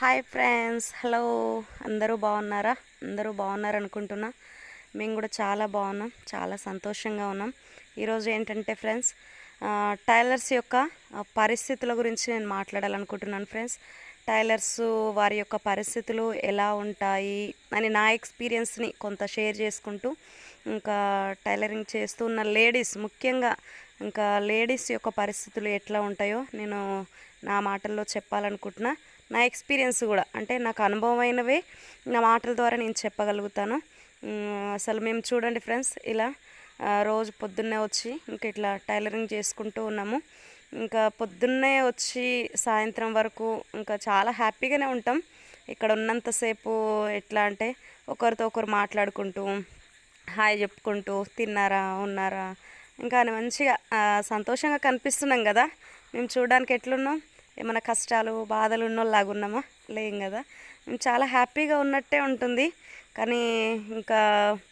Hi friends hello. అందరూ బాగున్నారా? అందరూ బాగున్నారు అనుకుంటున్నా మేము కూడా చాలా బాగున్నాం చాలా సంతోషంగా ఉన్నాం. ఈరోజు ఏంటంటే ఫ్రెండ్స్ టైలర్స్ యొక్క పరిస్థితుల గురించి నేను మాట్లాడాలనుకుంటున్నాను ఫ్రెండ్స్. టైలర్స్ వారి యొక్క పరిస్థితులు ఎలా ఉంటాయి అని నా ఎక్స్పీరియన్స్ని కొంత షేర్ చేసుకుంటూ ఇంకా టైలరింగ్ చేస్తున్న లేడీస్ ముఖ్యంగా ఇంకా లేడీస్ యొక్క పరిస్థితులు ఎట్లా ఉంటాయో నేను నా మాటల్లో చెప్పాలనుకుంటున్నా. నా ఎక్స్పీరియన్స్ కూడా అంటే నాకు అనుభవమైనవే నా మాటల ద్వారా నేను చెప్పగలుగుతాను. అసలు మేము చూడండి ఫ్రెండ్స్ ఇలా రోజు పొద్దున్నే వచ్చి ఇంకా ఇట్లా టైలరింగ్ చేసుకుంటూ ఉన్నాము. ఇంకా పొద్దున్నే వచ్చి సాయంత్రం వరకు ఇంకా చాలా హ్యాపీగానే ఉంటాం. ఇక్కడ ఉన్నంతసేపు ఎట్లా అంటే ఒకరితో ఒకరు మాట్లాడుకుంటూ హాయ్ చెప్పుకుంటూ తిన్నారా ఉన్నారా ఇంకా అని మంచిగా సంతోషంగా కనిపిస్తున్నాం కదా. మేము చూడడానికి ఎట్లున్నాం? ఏమైనా కష్టాలు బాధలు ఉన్నోళ్ళలాగా ఉన్నామా? లేం కదా. మేము చాలా హ్యాపీగా ఉన్నట్టే ఉంటుంది. కానీ ఇంకా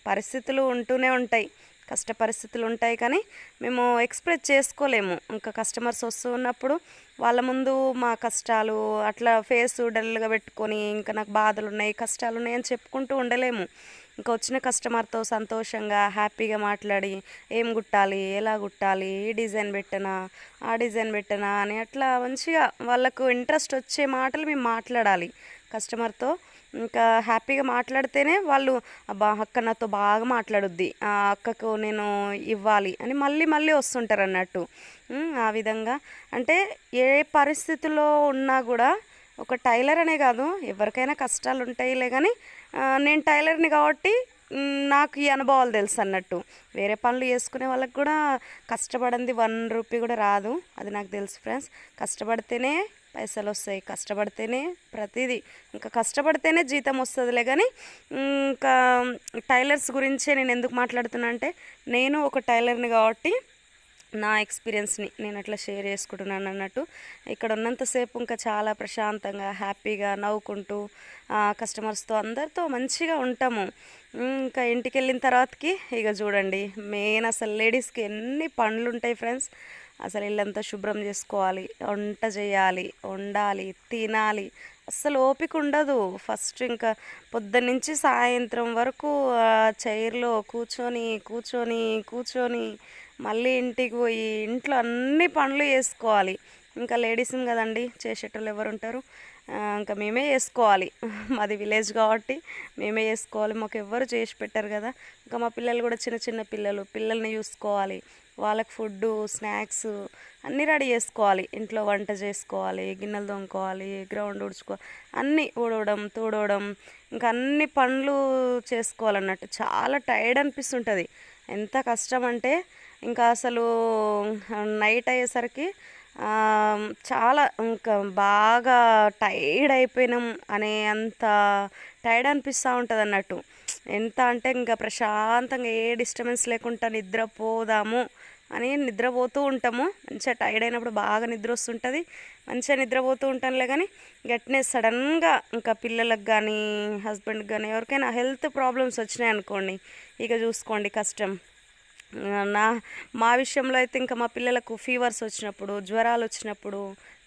పరిస్థితులు ఉంటూనే ఉంటాయి. కష్ట పరిస్థితులు ఉంటాయి కానీ మేము ఎక్స్ప్రెస్ చేసుకోలేము. ఇంకా కస్టమర్స్ వస్తూ ఉన్నప్పుడు వాళ్ళ ముందు మా కష్టాలు అట్లా ఫేస్ డల్గా పెట్టుకొని ఇంకా నాకు బాధలు ఉన్నాయి కష్టాలు ఉన్నాయి అని చెప్పుకుంటూ ఉండలేము. ఇంకా వచ్చిన కస్టమర్తో సంతోషంగా హ్యాపీగా మాట్లాడి ఏం కుట్టాలి ఎలా కుట్టాలి ఈ డిజైన్ పెట్టనా ఆ డిజైన్ పెట్టనా అని అట్లా మంచిగా వాళ్ళకు ఇంట్రెస్ట్ వచ్చే మాటలు మేము మాట్లాడాలి కస్టమర్తో. ఇంకా హ్యాపీగా మాట్లాడితేనే వాళ్ళు అబ్బా అక్క నాతో బాగా మాట్లాడుద్ది ఆ అక్కకు నేను ఇవ్వాలి అని మళ్ళీ మళ్ళీ వస్తుంటారు అన్నట్టు. ఆ విధంగా. అంటే ఏ పరిస్థితిలో ఉన్నా కూడా ఒక టైలర్ అనే కాదు ఎవరికైనా కష్టాలు ఉంటాయిలే కానీ నేను టైలర్ని కాబట్టి నాకు ఈ అనుభవాలు తెలుసు అన్నట్టు. వేరే పనులు చేసుకునే వాళ్ళకి కూడా కష్టపడింది వన్ రూపీ కూడా రాదు అది నాకు తెలుసు ఫ్రెండ్స్. కష్టపడితేనే పైసలు వస్తాయి కష్టపడితేనే ప్రతిదీ. ఇంకా కష్టపడితేనే జీతం వస్తుందిలే కానీ ఇంకా టైలర్స్ గురించే నేను ఎందుకు మాట్లాడుతున్నా అంటే నేను ఒక టైలర్ని కాబట్టి నా ఎక్స్పీరియన్స్ని నేను అట్లా షేర్ చేసుకుంటున్నాను అన్నట్టు. ఇక్కడ ఉన్నంతసేపు ఇంకా చాలా ప్రశాంతంగా హ్యాపీగా నవ్వుకుంటూ కస్టమర్స్తో అందరితో మంచిగా ఉంటాము. ఇంకా ఇంటికి వెళ్ళిన తర్వాతకి ఇక చూడండి మెయిన్ అసలు లేడీస్కి ఎన్ని పనులు ఉంటాయి ఫ్రెండ్స్. అసలు ఇల్లంతా శుభ్రం చేసుకోవాలి వంట చేయాలి వండాలి తినాలి. అస్సలు ఓపిక ఉండదు. ఫస్ట్ ఇంకా పొద్దున్నుంచి సాయంత్రం వరకు ఆ చైర్లో కూర్చొని కూర్చొని కూర్చొని మళ్ళీ ఇంటికి పోయి ఇంట్లో అన్ని పనులు చేసుకోవాలి. ఇంకా లేడీస్ని కదండి చేసేటోళ్ళు ఎవరు ఉంటారు ఇంకా మేమే చేసుకోవాలి. మాది విలేజ్ కాబట్టి మేమే చేసుకోవాలి. మాకు ఎవ్వరు చేసి పెట్టారు కదా. ఇంకా మా పిల్లలు కూడా చిన్న చిన్న పిల్లలు పిల్లల్ని చూసుకోవాలి. వాళ్ళకి ఫుడ్ స్నాక్స్ అన్నీ రెడీ చేసుకోవాలి. ఇంట్లో వంట చేసుకోవాలి గిన్నెలు తోముకోవాలి గ్రౌండ్ ఉడుచుకోవాలి అన్నీ ఊడవడం తూడవడం ఇంకా అన్ని పనులు చేసుకోవాలన్నట్టు. చాలా టైర్డ్ అనిపిస్తుంటుంది. ఎంత కష్టం అంటే ఇంకా అసలు నైట్ అయ్యేసరికి చాలా ఇంకా బాగా టైర్డ్ అయిపోయినాం అనే అంత టైర్డ్ అనిపిస్తూ ఉంటుంది అన్నట్టు ఎంత అంటే ఇంకా ప్రశాంతంగా ఏ డిస్టర్బెన్స్ లేకుండా నిద్రపోదాము అని నిద్రపోతూ ఉంటాము. మంచిగా టైర్డ్ అయినప్పుడు బాగా నిద్ర వస్తుంటుంది. మంచిగా నిద్రపోతూ ఉంటానులే కానీ గట్టినే సడన్గా ఇంకా పిల్లలకు కానీ హస్బెండ్కి కానీ ఎవరికైనా హెల్త్ ప్రాబ్లమ్స్ వచ్చినాయి అనుకోండి ఇక చూసుకోండి కష్టం. నా మా విషయంలో అయితే ఇంకా మా పిల్లలకు ఫీవర్స్ వచ్చినప్పుడు జ్వరాలు వచ్చినప్పుడు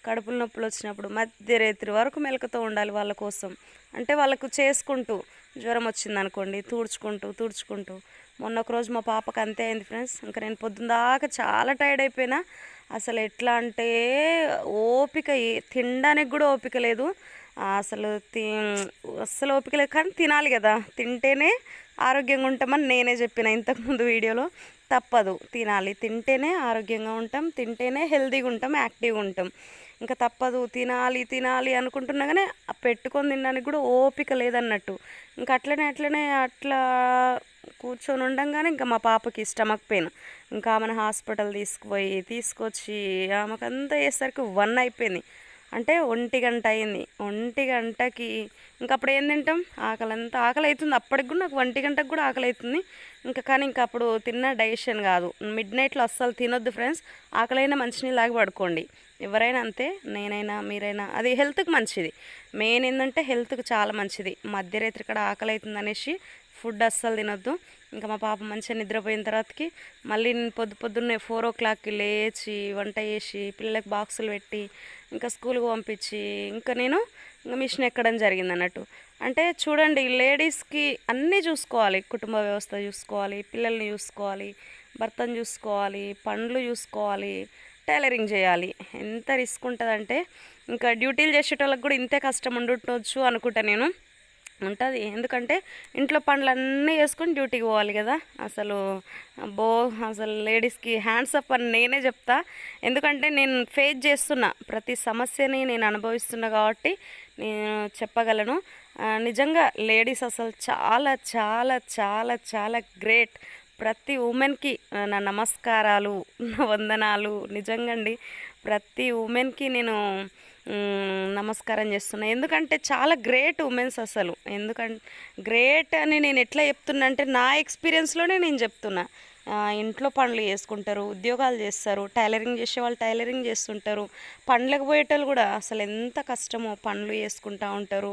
కడుపుల నొప్పులు వచ్చినప్పుడు మధ్యరాత్రి వరకు మెలకుతో ఉండాలి వాళ్ళ కోసం. అంటే వాళ్ళకు చేసుకుంటూ జ్వరం వచ్చింది అనుకోండి తూడ్చుకుంటూ తూడ్చుకుంటూ. మొన్న ఒక రోజు మా పాపకు అంతే అయింది ఫ్రెండ్స్. ఇంకా నేను పొద్దున్న దాకా చాలా టైర్డ్ అయిపోయినా. అసలు ఎట్లా అంటే ఓపిక తినడానికి కూడా ఓపిక లేదు. అసలు తి అస్సలు ఓపిక లేదు కానీ తినాలి కదా. తింటేనే ఆరోగ్యంగా ఉంటామని నేనే చెప్పిన ఇంతకుముందు వీడియోలో. తప్పదు. తినాలి. తింటేనే ఆరోగ్యంగా ఉంటాం. తింటేనే హెల్తీగా ఉంటాం. యాక్టివ్గా ఉంటాం. ఇంకా తప్పదు. తినాలి తినాలి అనుకుంటున్నా కానీ ఆ పెట్టుకొని తినడానికి కూడా ఓపిక లేదన్నట్టు. ఇంకా అట్లనే అట్లనే అట్లా కూర్చొని ఉండంగానే ఇంకా మా పాపకి స్టమక్ పెయిన్. ఇంకా ఆమెను హాస్పిటల్ తీసుకుపోయి తీసుకొచ్చి ఆమెకు అంతా చేసరికి వన్ అయిపోయింది. అంటే ఒంటి గంట అయింది. ఒంటి గంటకి ఇంకా అప్పుడు ఏం తింటాం? ఆకలి అంతా ఆకలి అవుతుంది అప్పటికి కూడా నాకు ఒంటి గంటకు కూడా ఆకలి అవుతుంది ఇంకా కానీ ఇంకా అప్పుడు తిన్న డైజెషన్ కాదు. మిడ్ నైట్లో అస్సలు తినొద్దు ఫ్రెండ్స్. ఆకలైనా మంచినీళ్ళు లాగి పడుకోండి. ఎవరైనా అంతే నేనైనా మీరైనా. అది హెల్త్కి మంచిది. మెయిన్ ఏంటంటే హెల్త్కి చాలా మంచిది. మధ్యరాత్రి ఇక్కడ ఆకలి అవుతుంది అనేసి ఫుడ్ అస్సలు తినొద్దు. ఇంకా మా పాప మంచిగా నిద్రపోయిన తర్వాతకి మళ్ళీ నేను పొద్దు పొద్దున్నే ఫోర్ ఓ క్లాక్కి లేచి వంట చేసి పిల్లలకు బాక్సులు పెట్టి ఇంకా స్కూల్కి పంపించి ఇంకా నేను ఇంకా మిషన్ ఎక్కడం జరిగింది అన్నట్టు. అంటే చూడండి లేడీస్కి అన్నీ చూసుకోవాలి. కుటుంబ వ్యవస్థ చూసుకోవాలి పిల్లల్ని చూసుకోవాలి భర్తను చూసుకోవాలి పండ్లు చూసుకోవాలి టైలరింగ్ చేయాలి. ఎంత రిస్క్ ఉంటుందంటే ఇంకా డ్యూటీలు చేసేటోళ్ళకి కూడా ఇంతే కష్టం ఉండుండొచ్చు అనుకుంటా నేను. ఉంటుంది. ఎందుకంటే ఇంట్లో పనులన్నీ చేసుకొని డ్యూటీకి పోవాలి కదా. అసలు బో అసలు లేడీస్కి హ్యాండ్స్ అప్ అని నేనే చెప్తా. ఎందుకంటే నేను ఫేస్ చేస్తున్నా ప్రతి సమస్యని నేను అనుభవిస్తున్నా కాబట్టి నేను చెప్పగలను. నిజంగా లేడీస్ అసలు చాలా చాలా చాలా చాలా గ్రేట్ ప్రతి ఉమెన్కి నా నమస్కారాలు వందనాలు. నిజంగా అండి ప్రతి ఉమెన్కి నేను నమస్కారం చేస్తున్నా. ఎందుకంటే చాలా గ్రేట్ ఉమెన్స్ అసలు. ఎందుకంటే గ్రేట్ అని నేను ఎట్లా చెప్తున్నా అంటే నా ఎక్స్పీరియన్స్లోనే నేను చెప్తున్నా. ఇంట్లో పనులు చేసుకుంటారు ఉద్యోగాలు చేస్తారు టైలరింగ్ చేసే వాళ్ళు టైలరింగ్ చేస్తుంటారు. పండ్లకు పోయేటోళ్ళు కూడా అసలు ఎంత కష్టమో పనులు చేసుకుంటూ ఉంటారు.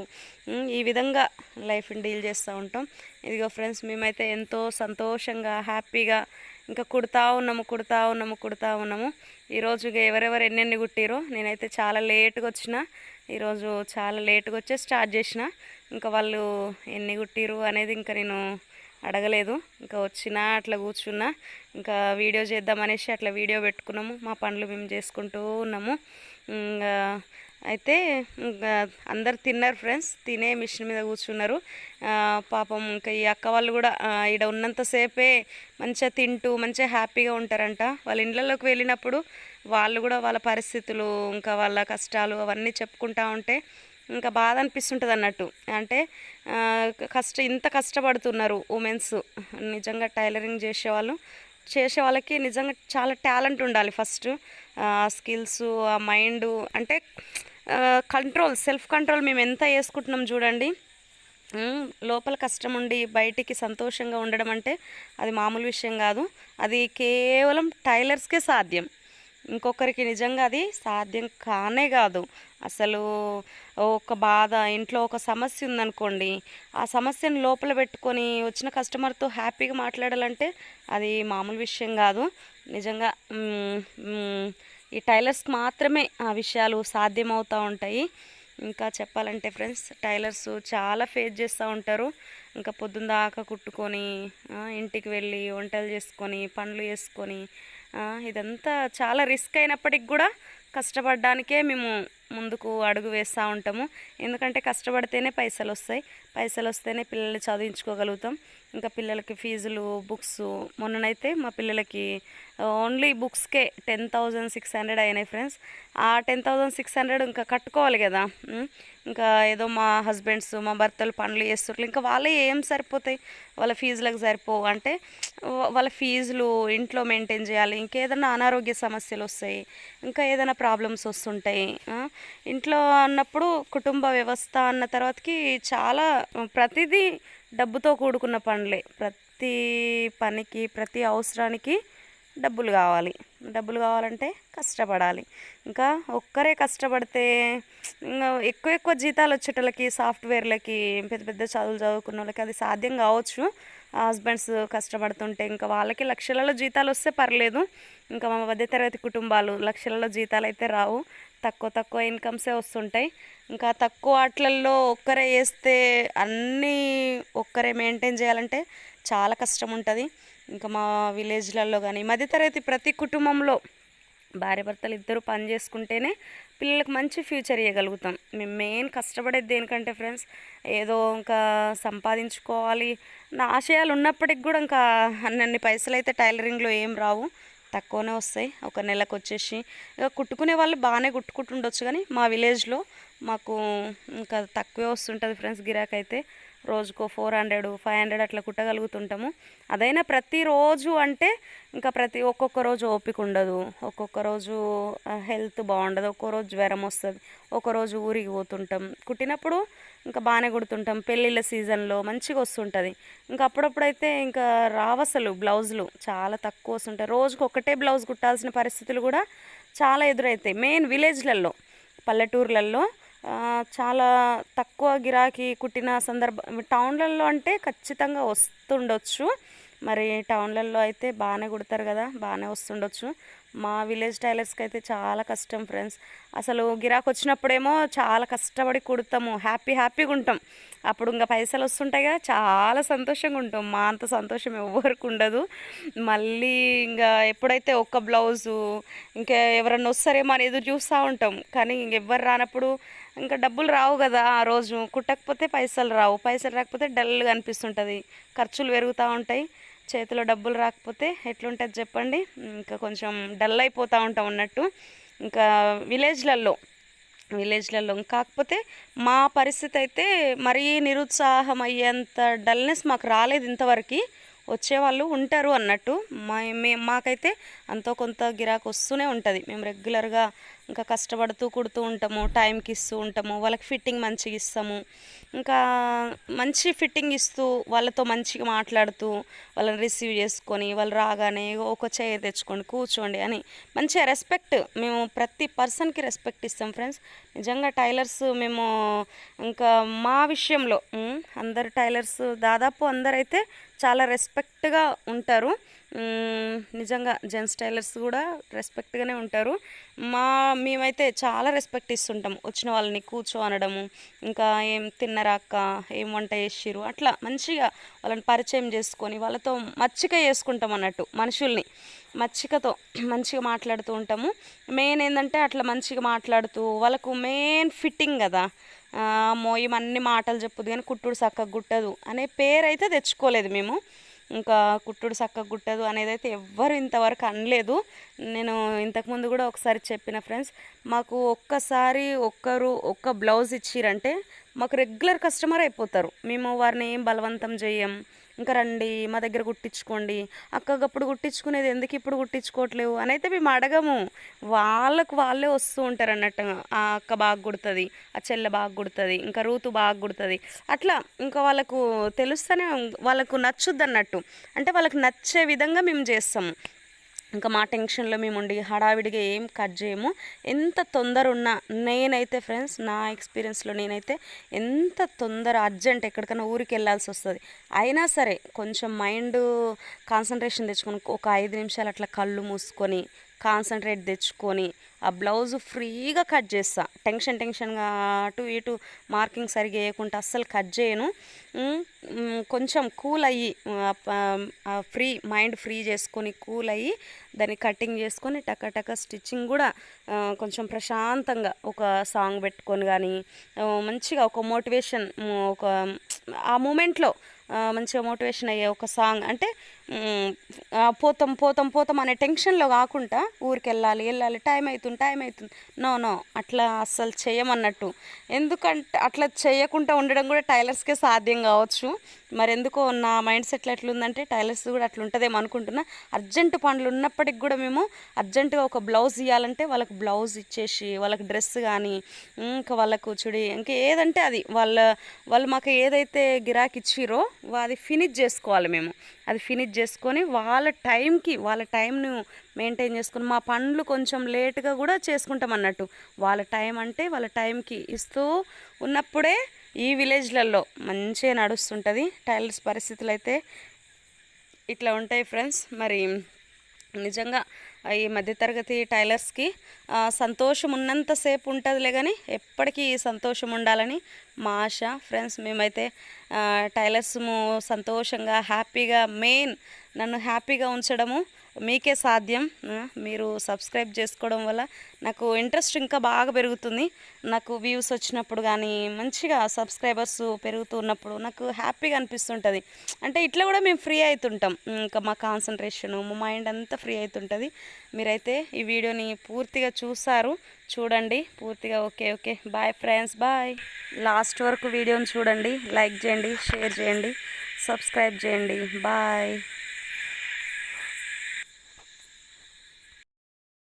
ఈ విధంగా లైఫ్ని డీల్ చేస్తూ ఉంటాం. ఇదిగో ఫ్రెండ్స్ మేమైతే ఎంతో సంతోషంగా హ్యాపీగా ఇంకా కుడతా ఉన్నాము కుడతా ఉన్నాము కుడతా ఉన్నాము. ఈరోజు ఎవరెవరు ఎన్నెన్ని కుట్టిరో నేనైతే చాలా లేట్గా వచ్చిన. ఈరోజు చాలా లేట్గా వచ్చే స్టార్ట్ చేసిన. ఇంకా వాళ్ళు ఎన్ని కుట్టిరు అనేది ఇంకా నేను అడగలేదు. ఇంకా వచ్చినా అట్లా కూర్చున్నా. ఇంకా వీడియో చేద్దామనేసి అట్లా వీడియో పెట్టుకున్నాము. మా పనులు మేము చేసుకుంటూ ఉన్నాము. ఇంకా అయితే ఇంకా అందరు తిన్నారు ఫ్రెండ్స్ తినే మిషన్ మీద కూర్చున్నారు. పాపం ఇంకా ఈ అక్క వాళ్ళు కూడా ఈడ ఉన్నంతసేపే మంచిగా తింటూ మంచిగా హ్యాపీగా ఉంటారంట. వాళ్ళ ఇండ్లలోకి వెళ్ళినప్పుడు వాళ్ళు కూడా వాళ్ళ పరిస్థితులు ఇంకా వాళ్ళ కష్టాలు అవన్నీ చెప్పుకుంటా ఉంటే ఇంకా బాధ అనిపిస్తుంటుంది అన్నట్టు. అంటే కష్ట ఇంత కష్టపడుతున్నారు ఉమెన్స్. నిజంగా టైలరింగ్ చేసేవాళ్ళు చేసే వాళ్ళకి నిజంగా చాలా టాలెంట్ ఉండాలి ఫస్ట్. స్కిల్స్ ఆ మైండ్ అంటే కంట్రోల్ సెల్ఫ్ కంట్రోల్ మేము ఎంత వేసుకుంటున్నాం చూడండి. లోపల కష్టం ఉండి బయటికి సంతోషంగా ఉండడం అంటే అది మామూలు విషయం కాదు. అది కేవలం టైలర్స్కే సాధ్యం. ఇంకొకరికి నిజంగా అది సాధ్యం కానే కాదు. అసలు ఒక బాధ ఇంట్లో ఒక సమస్య ఉందనుకోండి ఆ సమస్యను లోపల పెట్టుకొని వచ్చిన కస్టమర్తో హ్యాపీగా మాట్లాడాలంటే అది మామూలు విషయం కాదు. నిజంగా ఈ టైలర్స్కి మాత్రమే ఆ విషయాలు సాధ్యమవుతూ ఉంటాయి. ఇంకా చెప్పాలంటే ఫ్రెండ్స్ టైలర్స్ చాలా ఫేస్ చేస్తూ ఉంటారు. ఇంకా పొద్దున్న దాకా కుట్టుకొని ఇంటికి వెళ్ళి వంటలు చేసుకొని పనులు చేసుకొని ఇదంతా చాలా రిస్క్ అయినప్పటికి కూడా కష్టపడడానికే మేము ముందుకు అడుగు వేస్తూ ఉంటాము. ఎందుకంటే కష్టపడితేనే పైసలు వస్తాయి పైసలు వస్తేనే పిల్లల్ని చదివించుకోగలుగుతాం. ఇంకా పిల్లలకి ఫీజులు బుక్స్. మొన్ననైతే మా పిల్లలకి ఓన్లీ బుక్స్కే టెన్ థౌజండ్ సిక్స్ హండ్రెడ్ అయినాయి ఫ్రెండ్స్. ఆ టెన్ థౌజండ్ సిక్స్ హండ్రెడ్ ఇంకా కట్టుకోవాలి కదా ఇంకా ఏదో మా హస్బెండ్స్ మా భర్తలు పనులు చేస్తున్నారు ఇంకా వాళ్ళే ఏం సరిపోతాయి? వాళ్ళ ఫీజులకు సరిపోవు. అంటే వాళ్ళ ఫీజులు ఇంట్లో మెయింటైన్ చేయాలి. ఇంకేదైనా అనారోగ్య సమస్యలు వస్తాయి. ఇంకా ఏదైనా ప్రాబ్లమ్స్ వస్తుంటాయి ఇంట్లో అన్నప్పుడు కుటుంబ వ్యవస్థ అన్న తర్వాతకి చాలా ప్రతిదీ డబ్బుతో కూడుకున్న పనులే. ప్రతి పనికి ప్రతి అవసరానికి డబ్బులు కావాలి. డబ్బులు కావాలంటే కష్టపడాలి. ఇంకా ఒక్కరే కష్టపడితే ఇంకా ఎక్కువ ఎక్కువ జీతాలు వచ్చేటోళ్ళకి సాఫ్ట్వేర్లకి పెద్ద పెద్ద చదువులు చదువుకున్న వాళ్ళకి అది సాధ్యం కావచ్చు. హస్బెండ్స్ కష్టపడుతుంటే ఇంకా వాళ్ళకి లక్షలలో జీతాలు వస్తే పర్లేదు. ఇంకా మా మధ్యతరగతి కుటుంబాలు లక్షలలో జీతాలు అయితే రావు. తక్కువ తక్కువ ఇన్కమ్సే వస్తుంటాయి. ఇంకా తక్కువ వాటిలలో ఒక్కరే వేస్తే అన్నీ ఒక్కరే మెయింటైన్ చేయాలంటే చాలా కష్టం ఉంటుంది. ఇంకా మా విలేజ్లలో కానీ మధ్యతరగతి ప్రతి కుటుంబంలో భార్య భర్తలు ఇద్దరు పని చేసుకుంటేనే పిల్లలకు మంచి ఫ్యూచర్ ఇవ్వగలుగుతాం మేము మెయిన్ కష్టపడేది దేనికంటే ఫ్రెండ్స్ ఏదో ఇంకా సంపాదించుకోవాలి. నా ఆశయాలు ఉన్నప్పటికి కూడా ఇంకా అన్నన్ని పైసలు అయితే టైలరింగ్లో ఏం రావు. తక్కువనే వస్తాయి. ఒక నెలకు వచ్చేసి ఇక కుట్టుకునే వాళ్ళు బాగానే కుట్టుకుంటుండొచ్చు కానీ మా విలేజ్లో మాకు ఇంకా తక్కువే వస్తుంటుంది ఫ్రెండ్స్ గిరాకైతే. రోజుకో ఫోర్ హండ్రెడ్ ఫైవ్ హండ్రెడ్ అట్లా కుట్టగలుగుతుంటాము. అదైనా ప్రతిరోజు అంటే ఇంకా ప్రతి ఒక్కొక్క రోజు ఓపిక ఉండదు. ఒక్కొక్క రోజు హెల్త్ బాగుండదు. ఒక్కో రోజు జ్వరం వస్తుంది. ఒక రోజు ఊరికి పోతుంటాం. కుట్టినప్పుడు ఇంకా బాగానే కుడుతుంటాం. పెళ్ళిళ్ళ సీజన్లో మంచిగా వస్తుంటుంది. ఇంకా అప్పుడప్పుడైతే ఇంకా రావసలు బ్లౌజులు చాలా తక్కువ వస్తుంటాయి. రోజుకు ఒకటే బ్లౌజ్ కుట్టాల్సిన పరిస్థితులు కూడా చాలా ఎదురవుతాయి మెయిన్ విలేజ్లలో పల్లెటూర్లలో చాలా తక్కువ గిరాకీ కుట్టిన సందర్భం టౌన్లలో అంటే ఖచ్చితంగా వస్తుండొచ్చు. మరి టౌన్లలో అయితే బాగానే కుడతారు కదా బాగానే వస్తుండొచ్చు. మా విలేజ్ టైలర్స్కి అయితే చాలా కష్టం ఫ్రెండ్స్. అసలు గిరాకు వచ్చినప్పుడేమో చాలా కష్టపడి కుడతాము హ్యాపీ హ్యాపీగా ఉంటాం. అప్పుడు ఇంకా పైసలు వస్తుంటాయి కదా చాలా సంతోషంగా ఉంటాం. మా అంత సంతోషం ఎవరికి ఉండదు. మళ్ళీ ఇంకా ఎప్పుడైతే ఒక్క బ్లౌజు ఇంకా ఎవరన్నా వస్తారేమో అని ఎదురు చూస్తూ ఉంటాం. కానీ ఇంకెవ్వరు రానప్పుడు ఇంకా డబ్బులు రావు కదా ఆ రోజు. కుట్టకపోతే పైసలు రావు. పైసలు రాకపోతే డల్గా అనిపిస్తుంటుంది. ఖర్చులు పెరుగుతూ ఉంటాయి. చేతిలో డబ్బులు రాకపోతే ఎట్లుంటుంది చెప్పండి? ఇంకా కొంచెం డల్ అయిపోతూ ఉంటాం అన్నట్టు. ఇంకా విలేజ్లలో విలేజ్లలో కాకపోతే మా పరిస్థితి అయితే మరీ నిరుత్సాహం అయ్యేంత డల్నెస్ మాకు రాలేదు ఇంతవరకు. వచ్చేవాళ్ళు ఉంటారు అన్నట్టు. మా మే మాకైతే అంతో కొంత గిరాకు వస్తూనే ఉంటుంది. మేము రెగ్యులర్గా ఇంకా కష్టపడుతూ కుడుతూ ఉంటాము టైంకి ఇస్తూ ఉంటాము వాళ్ళకి ఫిట్టింగ్ మంచిగా ఇస్తాము. ఇంకా మంచి ఫిట్టింగ్ ఇస్తూ వాళ్ళతో మంచిగా మాట్లాడుతూ వాళ్ళని రిసీవ్ చేసుకొని వాళ్ళు రాగానే ఒక చైర్ తెచ్చుకోండి కూర్చోండి అని మంచిగా రెస్పెక్ట్ మేము ప్రతి పర్సన్కి రెస్పెక్ట్ ఇస్తాం ఫ్రెండ్స్. నిజంగా టైలర్స్ మేము ఇంకా మా విషయంలో అందరు టైలర్స్ దాదాపు అందరైతే చాలా రెస్పెక్ట్గా ఉంటారు. నిజంగా జెంట్స్ టైలర్స్ కూడా రెస్పెక్ట్గానే ఉంటారు. మా మేమైతే చాలా రెస్పెక్ట్ ఇస్తుంటాం. వచ్చిన వాళ్ళని కూర్చో అనడము ఇంకా ఏం తిన్నరా అక్క ఏం వంట చేసిర్రు? అట్లా మంచిగా వాళ్ళని పరిచయం చేసుకొని వాళ్ళతో మచ్చిక చేసుకుంటాం అన్నట్టు మనుషుల్ని. మచ్చికతో మంచిగా మాట్లాడుతూ ఉంటాము. మెయిన్ ఏంటంటే అట్లా మంచిగా మాట్లాడుతూ వాళ్ళకు మెయిన్ ఫిట్టింగ్ కదా. ఆ, అన్ని మాటలు చెప్పుద్ది కానీ కుట్టుడు సక్కగా గుట్టదు అనే పేరైతే తెచ్చుకోలేదు మేము. ఇంకా కుట్టుడు చక్కగా కుట్టదు అనేది అయితే ఎవ్వరు ఇంతవరకు అనలేదు. నేను ఇంతకుముందు కూడా ఒకసారి చెప్పిన ఫ్రెండ్స్ మాకు ఒక్కసారి ఒక్కరు ఒక్క బ్లౌజ్ ఇచ్చిరంటే మాకు రెగ్యులర్ కస్టమర్ అయిపోతారు. మేము వారిని ఏం బలవంతం చేయం? ఇంకా రండి మా దగ్గర కుట్టించుకోండి అక్కగప్పుడు కుట్టించుకునేది ఎందుకు ఇప్పుడు కుట్టించుకోవట్లేవు అని అయితే మేము అడగము. వాళ్ళకు వాళ్ళే వస్తూ ఉంటారు అన్నట్టుగా ఆ అక్క బాగా కుడుతుంది ఆ చెల్లె బాగా కుడుతుంది ఇంకా రూతు బాగా కుడుతుంది అట్లా ఇంకా వాళ్ళకు తెలుస్తూనే వాళ్ళకు నచ్చుద్ది అన్నట్టు అంటే వాళ్ళకి నచ్చే విధంగా మేము చేస్తాము. ఇంకా మా టెన్షన్లో మేము ఉండి హడావిడిగా ఏం కట్ చేయము. ఎంత తొందర ఉన్నా నేనైతే ఫ్రెండ్స్ నా ఎక్స్పీరియన్స్లో నేనైతే ఎంత తొందర అర్జెంట్ ఎక్కడికైనా ఊరికి వెళ్ళాల్సి వస్తుంది. అయినా సరే కొంచెం మైండ్ కాన్సన్ట్రేషన్ తెచ్చుకొని ఒక ఐదు నిమిషాలు అట్లా కళ్ళు మూసుకొని కాన్సన్ట్రేట్ తెచ్చుకొని ఆ బ్లౌజ్ ఫ్రీగా కట్ చేస్తా. టెన్షన్ టెన్షన్గా అటు ఇటు మార్కింగ్ సరిగా వేయకుండా అస్సలు కట్ చేయను. కొంచెం కూల్ అయ్యి ఫ్రీ మైండ్ ఫ్రీ చేసుకొని కూల్ అయ్యి దాన్ని కటింగ్ చేసుకొని టక స్టిచ్చింగ్ కూడా కొంచెం ప్రశాంతంగా ఒక సాంగ్ పెట్టుకొని కానీ మంచిగా ఒక మోటివేషన్ ఒక ఆ మూమెంట్లో మంచిగా మోటివేషన్ అయ్యే ఒక సాంగ్ అంటే పోతాం పోతాం పోతాం అనే టెన్షన్లో కాకుండా ఊరికి వెళ్ళాలి. వెళ్ళాలి టైం అవుతుంది టైం అవుతుంది నో నో అట్లా అస్సలు చేయమన్నట్టు. ఎందుకంటే అట్లా చేయకుండా ఉండడం కూడా టైలర్స్కే సాధ్యం కావచ్చు. మరి ఎందుకో నా మైండ్ సెట్లో ఎట్లుందంటే టైలర్స్ కూడా అట్లా ఉంటుందేమో అనుకుంటున్నా. అర్జెంట్ పనులు ఉన్నప్పటికి కూడా మేము అర్జెంటుగా ఒక బ్లౌజ్ ఇవ్వాలంటే వాళ్ళకి బ్లౌజ్ ఇచ్చేసి వాళ్ళకి డ్రెస్ కానీ ఇంకా వాళ్ళకు చుడి ఇంకా ఏదంటే అది. వాళ్ళ వాళ్ళు మాకు ఏదైతే గిరాకీ ఇచ్చిరో అది ఫినిష్ చేసుకోవాలి మేము. అది ఫినిష్ చేసుకొని వాళ్ళ టైంకి వాళ్ళ టైంను మెయింటైన్ చేసుకొని మా పనులు కొంచెం లేట్గా కూడా చేసుకుంటాం అన్నట్టు. వాళ్ళ టైం అంటే వాళ్ళ టైంకి ఇస్తూ ఉన్నప్పుడే ఈ విలేజ్లలో మంచిగా నడుస్తుంటుంది. టైలర్స్ పరిస్థితులు అయితే ఇట్లా ఉంటాయి ఫ్రెండ్స్. మరి నిజంగా ఈ మధ్యతరగతి టైలర్స్కి సంతోషం ఉన్నంతసేపు ఉంటుందిలే కానీ ఎప్పటికీ సంతోషం ఉండాలని మా ఆశ. ఫ్రెండ్స్ మేమైతే టైలర్స్ సంతోషంగా హ్యాపీగా మెయిన్ నన్ను హ్యాపీగా ఉంచడము మీకే సాధ్యం మీరు సబ్స్క్రైబ్ చేసుకోవడం వల్ల నాకు ఇంట్రెస్ట్ ఇంకా బాగా పెరుగుతుంది. నాకు వ్యూస్ వచ్చినప్పుడు కానీ మంచిగా సబ్స్క్రైబర్స్ పెరుగుతూ ఉన్నప్పుడు నాకు హ్యాపీగా అనిపిస్తుంటుంది. అంటే ఇట్లా కూడా మేము ఫ్రీ అవుతుంటాం ఇంకా మా కాన్సన్ట్రేషన్ మా మైండ్ అంతా ఫ్రీ అవుతుంటుంది మీరైతే ఈ వీడియోని పూర్తిగా చూసారు చూడండి. పూర్తిగా okay okay. Bye friends bye. Last వరకు వీడియోని చూడండి. లైక్ చేయండి షేర్ చేయండి సబ్స్క్రైబ్ చేయండి. బాయ్.